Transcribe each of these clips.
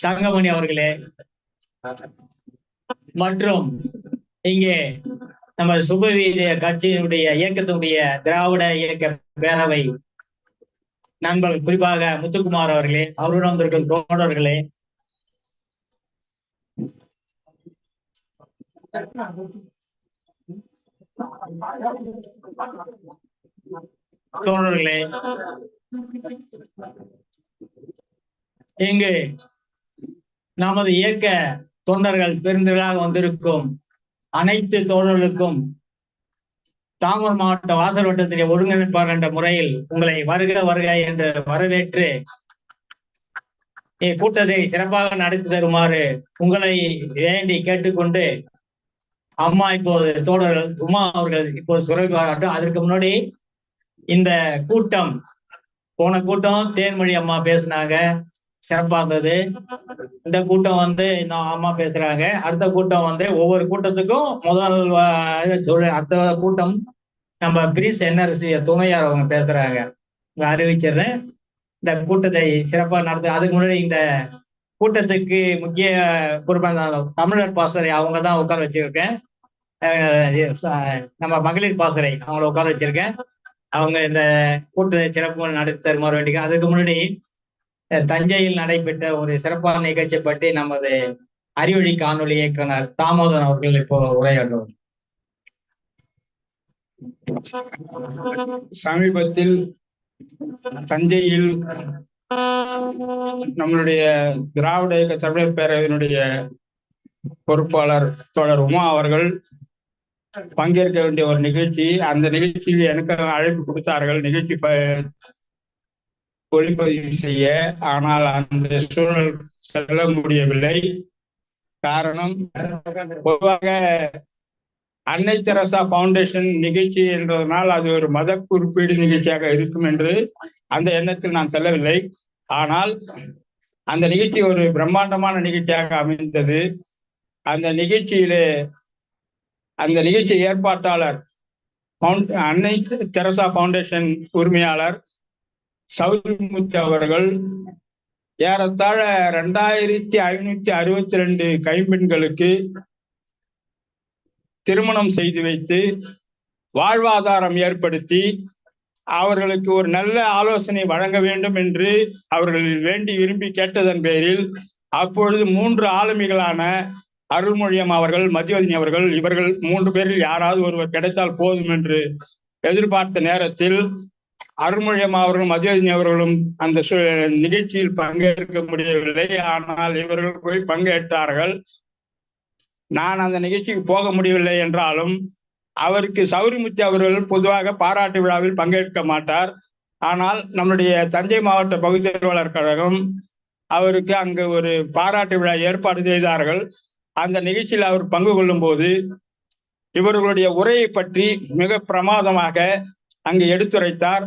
தங்கமணி அவர்களே. மற்றும் இங்கே நம்ம சுபவீரிய கட்சியினுடைய இயக்கத்தினுடைய திராவிட இயக்க பேரவை நண்பர் குறிப்பாக முத்துக்குமார் அவர்களே அவருடன் வந்திருக்கும் தோழர்களே. தோழர்களே இங்கு நமது இயக்க தொண்டர்கள் பெருந்திரளாக வந்திருக்கும் அனைத்து தோழர்களுக்கும் தாமர் மாவட்ட வாசல் வட்டத்திலே ஒருங்கிணைப்பாளர் என்ற முறையில் உங்களை வருக வருக என்று வரவேற்று இக்கூட்டத்தை சிறப்பாக நடத்தி தருமாறு உங்களை வேண்டி கேட்டுக்கொண்டு அம்மா இப்போது தோழர்கள் உமா அவர்கள் இப்போது சுரவிவாராட்டும் அதற்கு முன்னாடி இந்த கூட்டம் போன கூட்டம் தேன்மொழி அம்மா பேசினாங்க. சிறப்பா இருந்தது இந்த கூட்டம் வந்து இன்னும் அம்மா பேசுறாங்க. அடுத்த கூட்டம் வந்து ஒவ்வொரு கூட்டத்துக்கும் முதல் அடுத்த கூட்டம் நம்ம பிரின்ஸ் என்ஆர்சி துணையார் அவங்க பேசுறாங்க. அறிவிச்சிருந்தேன் இந்த கூட்டத்தை சிறப்பாக நடத்து அதுக்கு முன்னாடி இந்த கூட்டத்துக்கு முக்கிய பொறுப்பான தமிழர் பாசறை அவங்க தான் உட்கார வச்சிருக்கேன். நம்ம மகளிர் பாசறை அவங்கள உட்கார வச்சிருக்கேன். அவங்க இந்த கூட்டத்தை சிறப்பு நடத்தி தருமாறு வேண்டிக்க அதுக்கு முன்னாடி தஞ்சையில் நடைபெற்ற ஒரு சசிறப்பான நிகழ்ச்சி பற்றி நமது அறிவழி காணொலி இயக்குனர் தாமோதரன் அவர்கள் இப்போ உரையாடுவார் சமீபத்தில் தஞ்சையில் நம்மளுடைய திராவிட இயக்க தமிழர் பேரவையினுடைய பொறுப்பாளர் தோழர் உமா அவர்கள் பங்கேற்க வேண்டிய ஒரு நிகழ்ச்சி அந்த நிகழ்ச்சியில் எனக்கு அழைப்பு கொடுத்தார்கள். நிகழ்ச்சி ஒளிப்பதிவு செய்ய ஆனால் அந்த சூழல் செல்ல முடியவில்லை. காரணம் பொதுவாக அன்னை தெரசா பவுண்டேஷன் நிகழ்ச்சி என்றதனால் அது ஒரு மத குறிப்பீடு நிகழ்ச்சியாக இருக்கும் என்று அந்த எண்ணத்தில் நான் செல்லவில்லை. ஆனால் அந்த நிகழ்ச்சி ஒரு பிரம்மாண்டமான நிகழ்ச்சியாக அமைந்தது. அந்த நிகழ்ச்சியிலே அந்த நிகழ்ச்சி ஏற்பாட்டாளர் அன்னை தெரசா பவுண்டேஷன் உரிமையாளர் சௌரிமுத்து அவர்கள் ஏறத்தாழ ரெண்டாயிரத்தி ஐநூத்தி அறுபத்தி ரெண்டு கைம்பெண்களுக்கு திருமணம் செய்து வைத்து வாழ்வாதாரம் ஏற்படுத்தி அவர்களுக்கு ஒரு நல்ல ஆலோசனை வழங்க வேண்டும் என்று அவர்கள் வேண்டி விரும்பி கேட்டதன் பேரில் அப்பொழுது மூன்று ஆளுமைகளான அருள்மொழியம் அவர்கள் மதிவதினி அவர்கள் இவர்கள் மூன்று பேரில் யாராவது ஒருவர் கிடைத்தால் போதும் என்று எதிர்பார்த்த நேரத்தில் அருள்மொழியம் அவர்களும் மதிவதினி அவர்களும் அந்த சு- நிகழ்ச்சியில் பங்கேற்க முடியவில்லை ஆனால் இவர்கள் போய் பங்கேற்றார்கள். நான் அந்த நிகழ்ச்சிக்கு போக முடியவில்லை என்றாலும் அவருக்கு சௌரிமுத்து அவர்கள் பொதுவாக பாராட்டு விழாவில் பங்கேற்க மாட்டார். ஆனால் நம்முடைய தஞ்சை மாவட்ட பகுத்தறிவாளர் கழகம் அவருக்கு அங்கு ஒரு பாராட்டு விழா ஏற்பாடு செய்தார்கள். அந்த நிகழ்ச்சியில் அவர் பங்கு கொள்ளும் போது இவர்களுடைய உரையை பற்றி மிக பிரமாதமாக அங்கு எடுத்துரைத்தார்.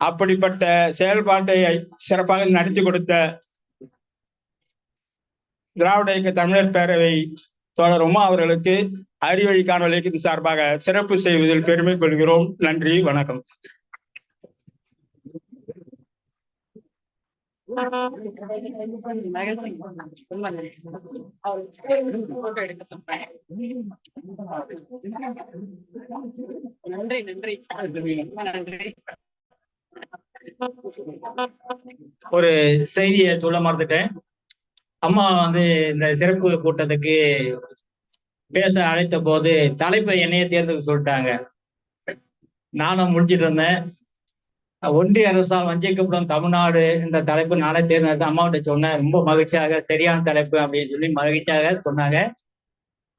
அப்படிப்பட்ட செயல்பாட்டை சிறப்பாக நடத்தி கொடுத்த திராவிட இயக்க தமிழர் பேரவை தோழர் உமா அவர்களுக்கு அறிவழி காணொலிக்கு சார்பாக சிறப்பு செய்வதில் பெருமை கொள்கிறோம். நன்றி வணக்கம். நன்றி நன்றி நன்றி ஒரு செய்தியை சொல்ல மறந்துட்டேன். அம்மா வந்து இந்த சிறப்பு கூட்டத்துக்கு பேச அழைத்த போது தலைப்பை என்னைய தேர்ந்தெடுக்க சொல்லிட்டாங்க. நானும் முடிச்சிட்டு இருந்தேன் ஒன்றிய அரசால் வஞ்சிக்கப்படும் தமிழ்நாடு என்ற தலைப்பு நானே தேர்ந்தெடுத்து அம்மாவிட்ட சொன்னேன். ரொம்ப மகிழ்ச்சியாக சரியான தலைப்பு அப்படின்னு சொல்லி மகிழ்ச்சியாக சொன்னாங்க.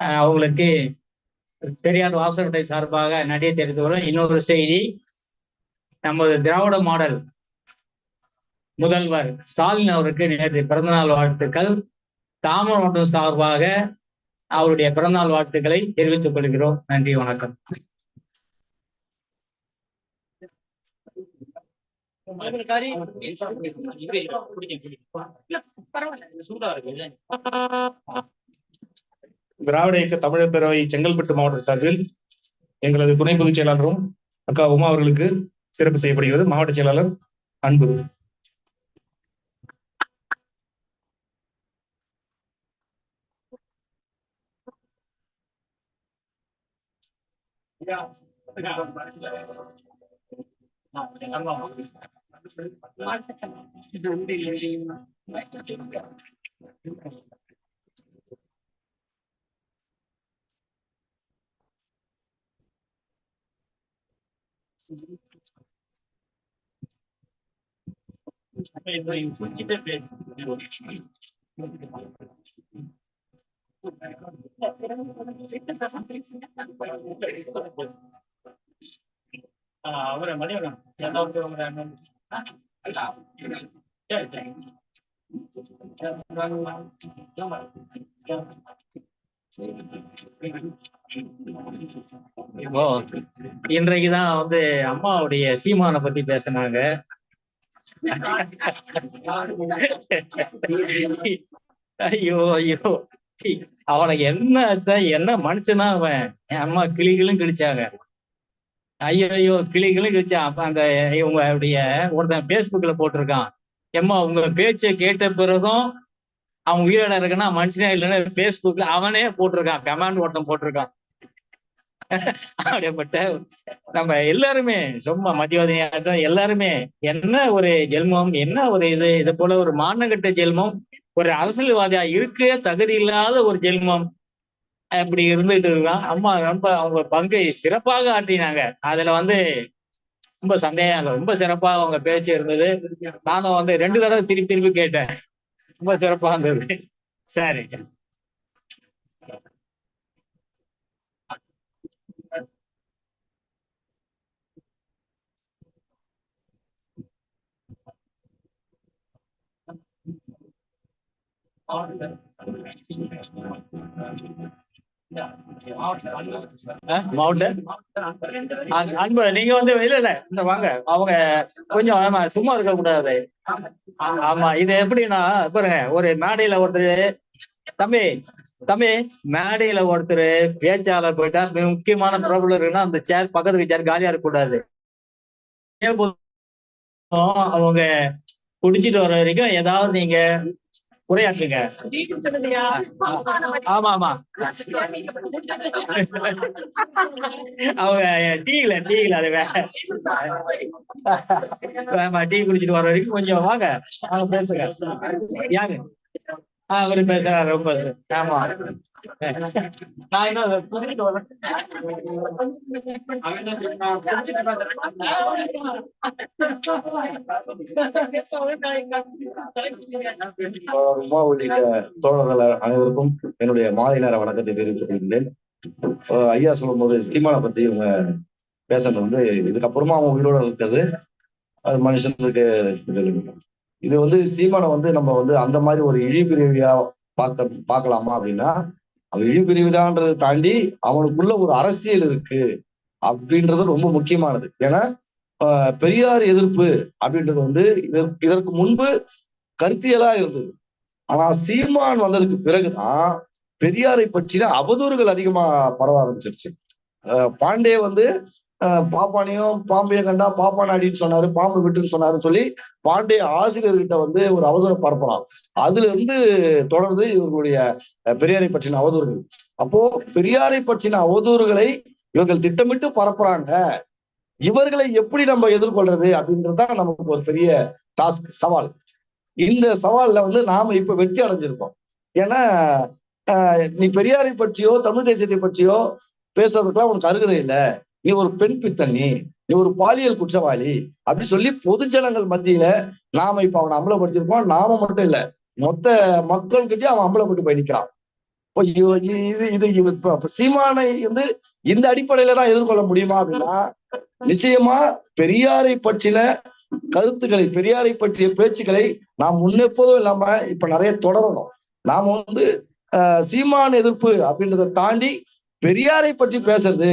அஹ் அவங்களுக்கு பெரியார் வாசகத்தை சார்பாக நடிகை தெரிவித்து வரும் இன்னொரு செய்தி நமது திராவிட மாடல் முதல்வர் ஸ்டாலின் அவருக்கு நேற்று பிறந்தநாள் வாழ்த்துக்கள். தாமர் மற்றும் சார்பாக அவருடைய பிறந்தநாள் வாழ்த்துக்களை தெரிவித்துக் கொள்கிறோம். நன்றி வணக்கம். திராவிட இயக்க தமிழர் பேரவை செங்கல்பட்டு மாவட்ட சார்பில் எங்களது துணை பொதுச் செயலாளரும் அக்கா உமா அவர்களுக்கு சிறப்பு செய்யப்படுகிறது மாவட்ட செயலாளர் அன்பு Yeah. நன்றி அவரை மலையாளம் ஏதாவது ஒரு இப்போ இன்றைக்குதான் வந்து அம்மாவுடைய சீமானை பத்தி பேசினாங்க. ஐயோ ஐயோ. அவனுக்கு என்ன என்ன மனுஷனா அவன்? என் அம்மா கிளிகளும் கிழிச்சாங்க. ஐயோ ஐயோ கிளிகளும் கிழிச்சான் அப்ப அந்த இவங்களுடைய ஒருத்தன் பேஸ்புக்ல போட்டிருக்கான். எம்மா உங்க பேச்சை கேட்ட பிறகும் அவன் உயிரோட இருக்குன்னா மனுஷனே இல்லைன்னா பேஸ்புக்ல அவனே போட்டிருக்கான். கமெண்ட் ஒருத்தன் போட்டிருக்கான். அப்படியாப்பட்ட நம்ம எல்லாருமே சும்மா மதியோதனையாகட்டும் எல்லாருமே என்ன ஒரு ஜென்மம் என்ன ஒரு இது இது போல ஒரு மானகட்ட ஜென்மம் ஒரு அரசியல்வாதியா இருக்க தகுதி இல்லாத ஒரு ஜென்மம் அப்படி இருந்துட்டு இருக்கான் அம்மா ரொம்ப அவங்க பங்கை சிறப்பாக ஆற்றினாங்க. அதுல வந்து ரொம்ப சந்தேகம் இல்லை ரொம்ப சிறப்பா அவங்க பேச்சு இருந்தது. நானும் வந்து ரெண்டு தடவை திருப்பி திருப்பி கேட்டேன். ரொம்ப சிறப்பா இருந்தது. சரி. Thank you. அன்பு நீங்க வந்து இல்ல இல்ல. இந்த வாங்க. அவங்க கொஞ்சம் ஆமா சும்மா இருக்க கூடாது. ஆமா இது எப்படின்னா பாருங்க ஒரு மேடையில ஒருத்தர் தம்பி தம்பி மேடையில ஒருத்தர் பேச்சாளர் போயிட்டா மிக முக்கியமான ப்ராப்ளம் இருக்குன்னா அந்த சேர் பக்கத்துக்கு சேர் காலியா இருக்க கூடாது. அவங்க குடிச்சிட்டு வர வரைக்கும் ஏதாவது நீங்க உரையாற்றுங்க. ஆமா ஆமா அவங்க டீல டீல அது ஆமா டீ குடிச்சிட்டு வர வரைக்கும் கொஞ்சம் வாங்க. பேசுங்க. யாரு? அவரு பேசுறாரு ரொம்ப ஆமா. நான் இன்னும் புரிஞ்சுட்டு வரேன் உள்ளிட்ட தோழர்கள் அனைவருக்கும் என்னுடைய மாலை நேர வணக்கத்தை தெரிவித்துக் கொள்கிறேன் ஐயா சொல்லும் போது சீமான பத்தி இவங்க பேசுறது வந்து இதுக்கப்புறமா அவங்க உயிரோட இருக்கிறது. அது மனுஷனுக்கு இது வந்து சீமானை வந்து நம்ம வந்து அந்த மாதிரி ஒரு இழிபிரிவியா பார்க்க பார்க்கலாமா அப்படின்னா அது இழிபிரிவுதான்றதை தாண்டி அவனுக்குள்ள ஒரு அரசியல் இருக்கு அப்படின்றது ரொம்ப முக்கியமானது. ஏன்னா பெரியார் எதிர்ப்பு அப்படின்றது வந்து இதற்கு இதற்கு முன்பு கருத்தியலா இருந்தது. ஆனா சீமான் வந்ததுக்கு பிறகுதான் பெரியாரை பற்றின அவதூறுகள் அதிகமா பரவ ஆரம்பிச்சிருச்சு. அஹ் பாண்டே வந்து பாப்பானையும் பாம்பையும் கண்டா பாப்பான் அடின்னு சொன்னாரு பாம்பு விட்டுன்னு சொன்னாருன்னு சொல்லி பாண்டிய ஆசிரியர்கிட்ட வந்து ஒரு அவதூறு பரப்பலாம் அதுல இருந்து தொடர்ந்து இவர்களுடைய பெரியாரை பற்றின அவதூறுகள். அப்போ பெரியாரை பற்றின அவதூறுகளை இவர்கள் திட்டமிட்டு பரப்புறாங்க. இவர்களை எப்படி நம்ம எதிர்கொள்றது அப்படின்றதுதான் நமக்கு ஒரு பெரிய டாஸ்க் சவால். இந்த சவால்ல வந்து நாம இப்ப வெற்றி அடைஞ்சிருக்கோம். ஏன்னா நீ பெரியாரை பற்றியோ தமிழ் தேசியத்தை பற்றியோ பேசுறதுக்கெல்லாம் உனக்கு அருகதை இல்லை. நீ ஒரு பெண் பித்தனி நீ. ஒரு பாலியல் குற்றவாளி. அப்படின்னு சொல்லி பொதுஜனங்கள் மத்தியில நாம இப்ப அவனை அம்பலப்படுத்திருக்கோம் நாம மட்டும் இல்ல. மொத்த மக்கள்கிட்டயே அவன் அம்பலப்பட்டு போய் நிக்கிறான். இது இது இப்ப சீமானை வந்து இந்த அடிப்படையில தான் எதிர்கொள்ள முடியுமா அப்படின்னா நிச்சயமா பெரியாரை பற்றின கருத்துக்களை பெரியாரை பற்றிய பேச்சுக்களை நாம் முன்னெப்போதும் இல்லாம இப்ப நிறைய தொடரணும். நாம வந்து ஆஹ், சீமான் எதிர்ப்பு அப்படின்றத தாண்டி பெரியாரை பற்றி பேசுறது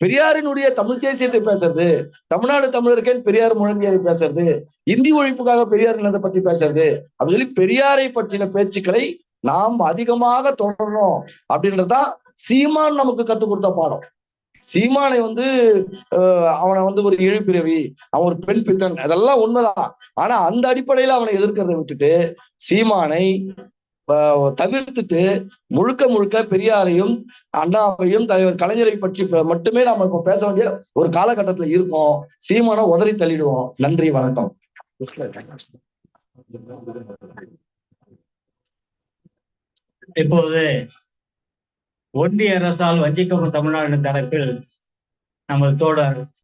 பெரியாரினுடைய தமிழ் தேசியத்தை பேசுறது தமிழ்நாடு தமிழருக்கேன் பெரியார் முழங்கியதை பேசுறது இந்தி ஒழிப்புக்காக பெரியார் நிலத்தை பத்தி பேசுறது அப்படி சொல்லி பெரியாரை பற்றின பேச்சுக்களை நாம் அதிகமாக தொடரணும் அப்படின்றதுதான் சீமான் நமக்கு கத்துக் கொடுத்த பாடம். சீமானை வந்து ஆஹ், அவனை வந்து ஒரு இழிப்பிறவி அவன் ஒரு பெண் பித்தன் அதெல்லாம் உண்மைதான். ஆனா அந்த அடிப்படையில அவனை எதிர்க்கிறத விட்டுட்டு சீமானை தவிர்த்துட்டு முழுக்க முழுக்க பெரியாரையும் அண்ணாவையும் தலைவர் கலைஞரை பற்றி மட்டுமே நாம இப்ப பேச வேண்டிய ஒரு காலகட்டத்துல இருக்கோம். சீமான உதறி தள்ளிடுவோம். நன்றி வணக்கம். இப்போது ஒன்றிய அரசால் வஞ்சிக்கப்படும் தமிழ்நாடு தலைப்பில் நமது தோழர்